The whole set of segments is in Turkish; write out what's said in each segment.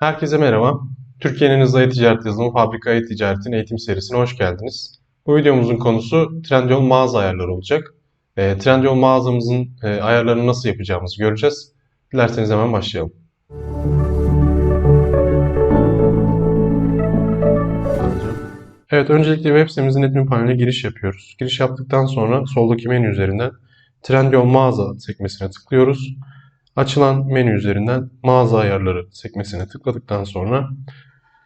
Herkese merhaba. Türkiye'nin hızlı e-ticaret yazılımı Fabrika e-ticaretin eğitim serisine hoş geldiniz. Bu videomuzun konusu Trendyol mağaza ayarları olacak. E, Trendyol mağazamızın e, ayarlarını nasıl yapacağımızı göreceğiz. Dilerseniz hemen başlayalım. Evet, öncelikle web sitemizin admin paneline giriş yapıyoruz. Giriş yaptıktan sonra soldaki menü üzerinden Trendyol mağaza sekmesine tıklıyoruz. Açılan menü üzerinden mağaza ayarları sekmesine tıkladıktan sonra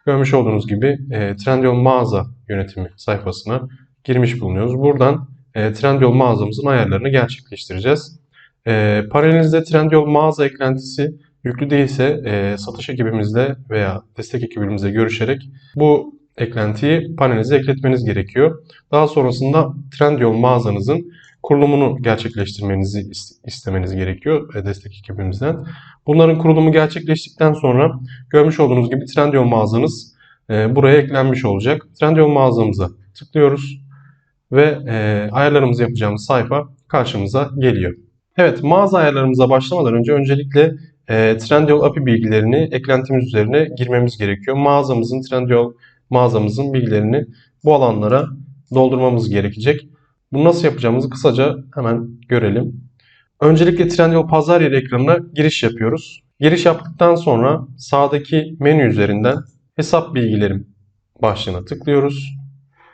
görmüş olduğunuz gibi e, Trendyol mağaza yönetimi sayfasına girmiş bulunuyoruz. Buradan e, Trendyol mağazamızın ayarlarını gerçekleştireceğiz. E, panelinizde Trendyol mağaza eklentisi yüklü değilse e, satış ekibimizle veya destek ekibimizle görüşerek bu eklentiyi panelinize ekletmeniz gerekiyor. Daha sonrasında Trendyol mağazanızın kurulumunu gerçekleştirmenizi is- istemeniz gerekiyor e, destek ekibimizden. Bunların kurulumu gerçekleştikten sonra görmüş olduğunuz gibi Trendyol mağazanız e, buraya eklenmiş olacak. Trendyol mağazamıza tıklıyoruz ve e, ayarlarımızı yapacağımız sayfa karşımıza geliyor. Evet, mağaza ayarlarımıza başlamadan önce öncelikle Trendyol API bilgilerini eklentimiz üzerine girmemiz gerekiyor. Mağazamızın, Trendyol mağazamızın bilgilerini bu alanlara doldurmamız gerekecek. Bunu nasıl yapacağımızı kısaca hemen görelim. Öncelikle Trendyol pazar yeri ekranına giriş yapıyoruz. Giriş yaptıktan sonra sağdaki menü üzerinden hesap bilgilerim başlığına tıklıyoruz.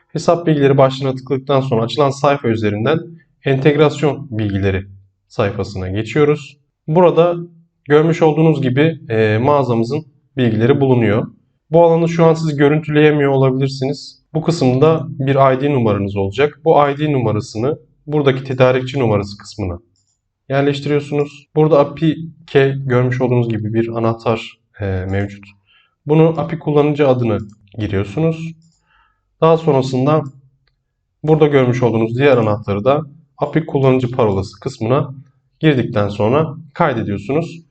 Hesap bilgileri başlığına tıkladıktan sonra açılan sayfa üzerinden entegrasyon bilgileri sayfasına geçiyoruz. Burada görmüş olduğunuz gibi e, mağazamızın bilgileri bulunuyor. Bu alanı şu an siz görüntüleyemiyor olabilirsiniz. Bu kısımda bir ID numaranız olacak. Bu ID numarasını buradaki tedarikçi numarası kısmına yerleştiriyorsunuz. Burada API key görmüş olduğunuz gibi bir anahtar e, mevcut. Bunu API kullanıcı adını giriyorsunuz. Daha sonrasında burada görmüş olduğunuz diğer anahtarı da API kullanıcı parolası kısmına girdikten sonra kaydediyorsunuz.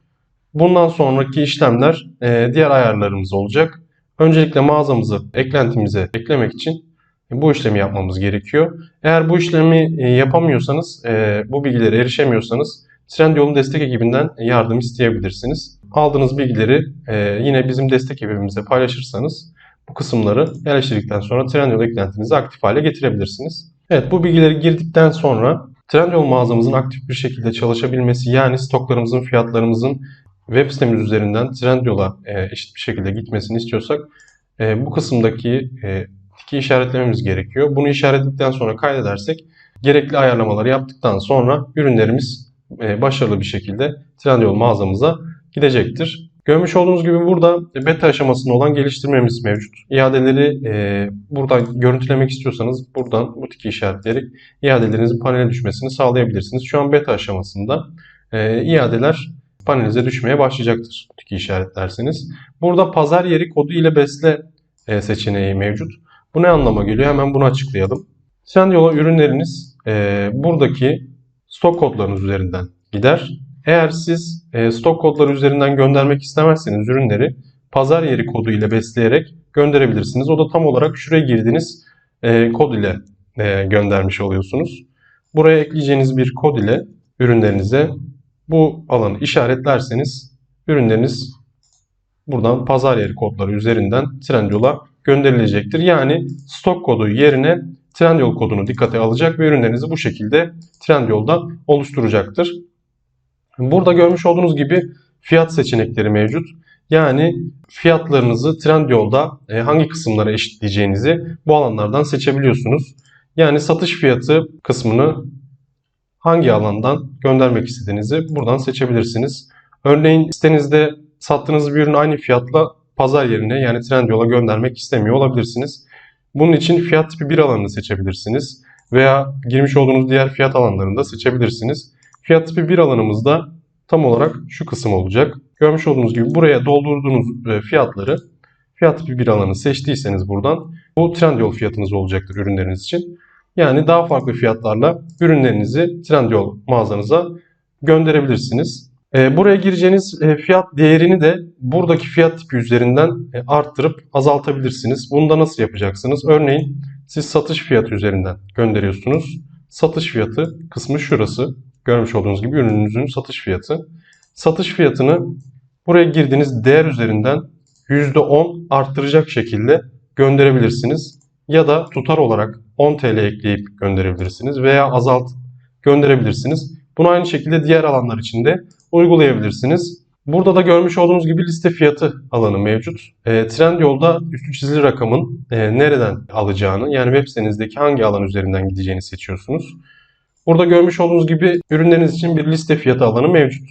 Bundan sonraki işlemler e, diğer ayarlarımız olacak. Öncelikle mağazamızı eklentimize eklemek için bu işlemi yapmamız gerekiyor. Eğer bu işlemi e, yapamıyorsanız, e, bu bilgilere erişemiyorsanız Trendyol'un destek ekibinden yardım isteyebilirsiniz. Aldığınız bilgileri e, yine bizim destek ekibimizle paylaşırsanız bu kısımları yerleştirdikten sonra Trendyol eklentinizi aktif hale getirebilirsiniz. Evet bu bilgileri girdikten sonra Trendyol mağazamızın aktif bir şekilde çalışabilmesi yani stoklarımızın, fiyatlarımızın web sitemiz üzerinden Trendyol'a e, eşit bir şekilde gitmesini istiyorsak e, bu kısımdaki e, tiki işaretlememiz gerekiyor. Bunu işaretledikten sonra kaydedersek gerekli ayarlamaları yaptıktan sonra ürünlerimiz e, başarılı bir şekilde Trendyol mağazamıza gidecektir. Görmüş olduğunuz gibi burada beta aşamasında olan geliştirmemiz mevcut. İadeleri e, buradan görüntülemek istiyorsanız buradan bu tiki işaretleyerek iadelerinizin panele düşmesini sağlayabilirsiniz. Şu an beta aşamasında e, iadeler panelinize düşmeye başlayacaktır tiki işaretlerseniz. Burada pazar yeri kodu ile besle e, seçeneği mevcut. Bu ne anlama geliyor? Hemen bunu açıklayalım. Trendyol'a ürünleriniz e, buradaki stok kodlarınız üzerinden gider. Eğer siz e, stok kodları üzerinden göndermek istemezseniz ürünleri pazar yeri kodu ile besleyerek gönderebilirsiniz. O da tam olarak şuraya girdiğiniz e, kod ile e, göndermiş oluyorsunuz. Buraya ekleyeceğiniz bir kod ile ürünlerinize bu alanı işaretlerseniz ürünleriniz buradan pazar yeri kodları üzerinden Trendyol'a gönderilecektir. Yani stok kodu yerine Trendyol kodunu dikkate alacak ve ürünlerinizi bu şekilde Trendyol'da oluşturacaktır. Burada görmüş olduğunuz gibi fiyat seçenekleri mevcut. Yani fiyatlarınızı Trendyol'da e, hangi kısımlara eşitleyeceğinizi bu alanlardan seçebiliyorsunuz. Yani satış fiyatı kısmını hangi alandan göndermek istediğinizi buradan seçebilirsiniz. Örneğin sitenizde sattığınız bir ürün aynı fiyatla pazar yerine yani Trendyol'a göndermek istemiyor olabilirsiniz. Bunun için fiyat tipi 1 alanını seçebilirsiniz veya girmiş olduğunuz diğer fiyat alanlarını da seçebilirsiniz. Fiyat tipi 1 alanımızda tam olarak şu kısım olacak. Görmüş olduğunuz gibi buraya doldurduğunuz e, fiyatları fiyat tipi 1 alanı seçtiyseniz buradan bu Trendyol fiyatınız olacaktır ürünleriniz için. Yani daha farklı fiyatlarla ürünlerinizi Trendyol mağazanıza gönderebilirsiniz. E, Buraya gireceğiniz e, fiyat değerini de buradaki fiyat tipi üzerinden e, arttırıp azaltabilirsiniz. Bunu da nasıl yapacaksınız? Örneğin siz satış fiyatı üzerinden gönderiyorsunuz. Satış fiyatı kısmı şurası. görmüş olduğunuz gibi ürününüzün satış fiyatı. Satış fiyatını buraya girdiğiniz değer üzerinden %10 arttıracak şekilde gönderebilirsiniz. Ya da tutar olarak 10 TL ekleyip gönderebilirsiniz veya azalt gönderebilirsiniz. Bunu aynı şekilde diğer alanlar için de uygulayabilirsiniz. Burada da görmüş olduğunuz gibi liste fiyatı alanı mevcut. E, Trendyol'da üstü çizili rakamın e, nereden alacağını yani web sitenizdeki hangi alan üzerinden gideceğini seçiyorsunuz. Burada görmüş olduğunuz gibi ürünleriniz için bir liste fiyatı alanı mevcut.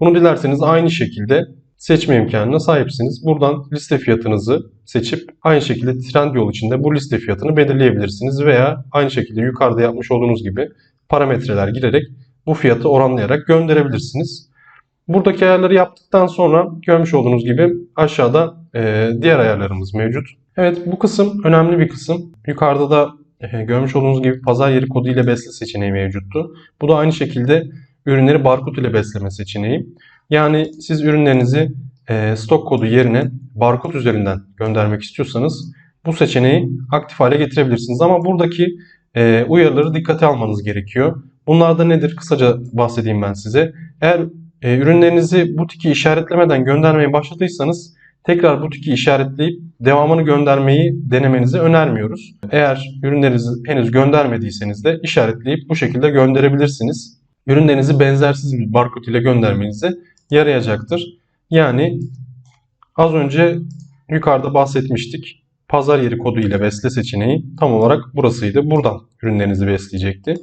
Bunu dilerseniz aynı şekilde seçme imkanına sahipsiniz. Buradan liste fiyatınızı seçip aynı şekilde Trendyol için de bu liste fiyatını belirleyebilirsiniz veya aynı şekilde yukarıda yapmış olduğunuz gibi parametreler girerek bu fiyatı oranlayarak gönderebilirsiniz. Buradaki ayarları yaptıktan sonra görmüş olduğunuz gibi aşağıda e, diğer ayarlarımız mevcut. Evet bu kısım önemli bir kısım. Yukarıda da e, görmüş olduğunuz gibi pazar yeri kodu ile besle seçeneği mevcuttu. Bu da aynı şekilde ürünleri barkod ile besleme seçeneği. Yani siz ürünlerinizi e, stok kodu yerine barkod üzerinden göndermek istiyorsanız bu seçeneği aktif hale getirebilirsiniz. Ama buradaki e, uyarıları dikkate almanız gerekiyor. Bunlar da nedir? Kısaca bahsedeyim ben size. Eğer e, ürünlerinizi bu tiki işaretlemeden göndermeye başladıysanız tekrar bu tiki işaretleyip devamını göndermeyi denemenizi önermiyoruz. Eğer ürünlerinizi henüz göndermediyseniz de işaretleyip bu şekilde gönderebilirsiniz. Ürünlerinizi benzersiz bir barkod ile göndermenize yarayacaktır. Yani az önce yukarıda bahsetmiştik. Pazar yeri kodu ile besle seçeneği tam olarak burasıydı. Buradan ürünlerinizi besleyecekti.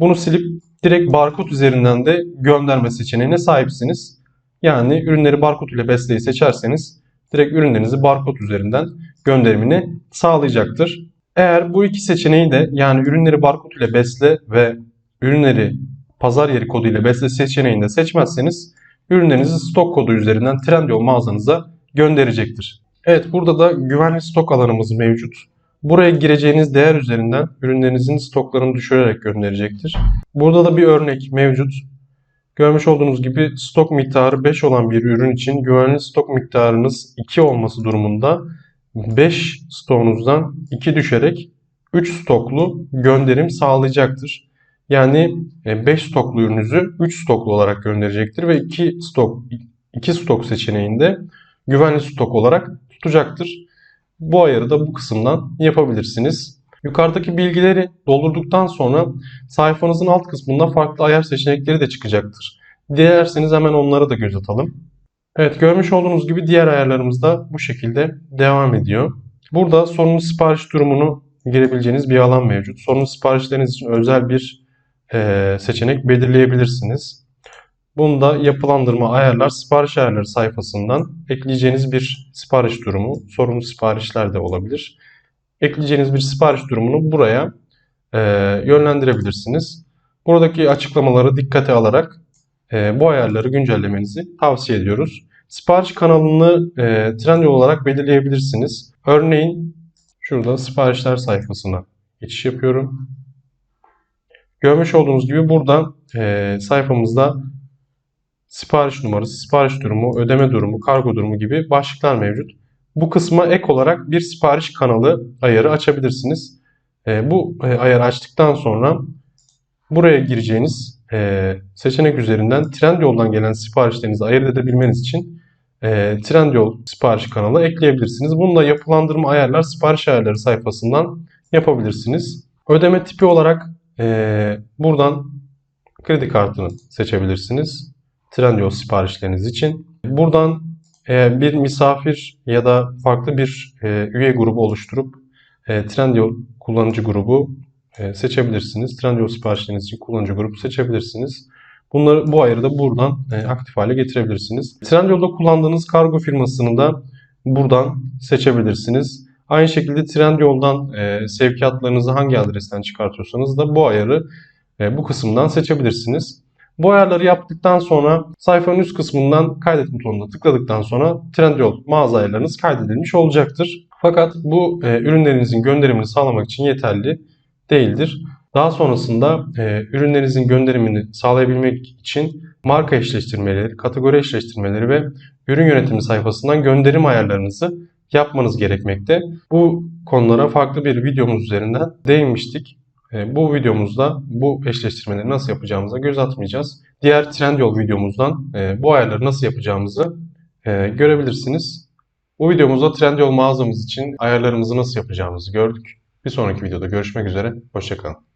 Bunu silip direkt barkod üzerinden de gönderme seçeneğine sahipsiniz. Yani ürünleri barkod ile besleyi seçerseniz direkt ürünlerinizi barkod üzerinden gönderimini sağlayacaktır. Eğer bu iki seçeneği de yani ürünleri barkod ile besle ve ürünleri pazar yeri kodu ile besle seçeneğini de seçmezseniz ürünlerinizi stok kodu üzerinden Trendyol mağazanıza gönderecektir. Evet burada da güvenli stok alanımız mevcut. Buraya gireceğiniz değer üzerinden ürünlerinizin stoklarını düşürerek gönderecektir. Burada da bir örnek mevcut. Görmüş olduğunuz gibi stok miktarı 5 olan bir ürün için güvenli stok miktarınız 2 olması durumunda 5 stoğunuzdan 2 düşerek 3 stoklu gönderim sağlayacaktır. Yani 5 stoklu ürününüzü 3 stoklu olarak gönderecektir ve 2 stok 2 stok seçeneğinde güvenli stok olarak tutacaktır. Bu ayarı da bu kısımdan yapabilirsiniz. Yukarıdaki bilgileri doldurduktan sonra sayfanızın alt kısmında farklı ayar seçenekleri de çıkacaktır. Dilerseniz hemen onlara da göz atalım. Evet görmüş olduğunuz gibi diğer ayarlarımız da bu şekilde devam ediyor. Burada sorunlu sipariş durumunu girebileceğiniz bir alan mevcut. Sorunlu siparişleriniz için özel bir e, seçenek belirleyebilirsiniz. Bunu da yapılandırma ayarlar sipariş ayarları sayfasından ekleyeceğiniz bir sipariş durumu, sorunlu siparişler de olabilir. Ekleyeceğiniz bir sipariş durumunu buraya e, yönlendirebilirsiniz. Buradaki açıklamaları dikkate alarak e, bu ayarları güncellemenizi tavsiye ediyoruz. Sipariş kanalını e, Trendyol olarak belirleyebilirsiniz. Örneğin şurada siparişler sayfasına geçiş yapıyorum. Görmüş olduğunuz gibi burada e, sayfamızda sipariş numarası, sipariş durumu, ödeme durumu, kargo durumu gibi başlıklar mevcut. Bu kısma ek olarak bir sipariş kanalı ayarı açabilirsiniz. E, bu e, ayarı açtıktan sonra buraya gireceğiniz e, seçenek üzerinden Trendyol'dan gelen siparişlerinizi ayırt edebilmeniz için e, Trendyol sipariş kanalı ekleyebilirsiniz. Bunu da yapılandırma ayarlar sipariş ayarları sayfasından yapabilirsiniz. Ödeme tipi olarak e, buradan kredi kartını seçebilirsiniz. Trendyol siparişleriniz için. Buradan e, bir misafir ya da farklı bir e, üye grubu oluşturup e, Trendyol kullanıcı grubu seçebilirsiniz. Trendyol siparişleriniz için kullanıcı grubu seçebilirsiniz. Bunları bu ayarı da buradan aktif hale getirebilirsiniz. Trendyol'da kullandığınız kargo firmasını da buradan seçebilirsiniz. Aynı şekilde Trendyol'dan e, sevkiyatlarınızı hangi adresten çıkartıyorsanız da bu ayarı e, bu kısımdan seçebilirsiniz. Bu ayarları yaptıktan sonra sayfanın üst kısmından kaydet butonuna tıkladıktan sonra Trendyol mağaza ayarlarınız kaydedilmiş olacaktır. Fakat bu e, ürünlerinizin gönderimini sağlamak için yeterli değildir. Daha sonrasında e, ürünlerinizin gönderimini sağlayabilmek için marka eşleştirmeleri, kategori eşleştirmeleri ve ürün yönetimi sayfasından gönderim ayarlarınızı yapmanız gerekmekte. Bu konulara farklı bir videomuz üzerinden değinmiştik. E, Bu videomuzda bu eşleştirmeleri nasıl yapacağımıza göz atmayacağız. Diğer Trendyol videomuzdan e, bu ayarları nasıl yapacağımızı e, görebilirsiniz. Bu videomuzda Trendyol mağazamız için ayarlarımızı nasıl yapacağımızı gördük. Bir sonraki videoda görüşmek üzere. Hoşçakalın.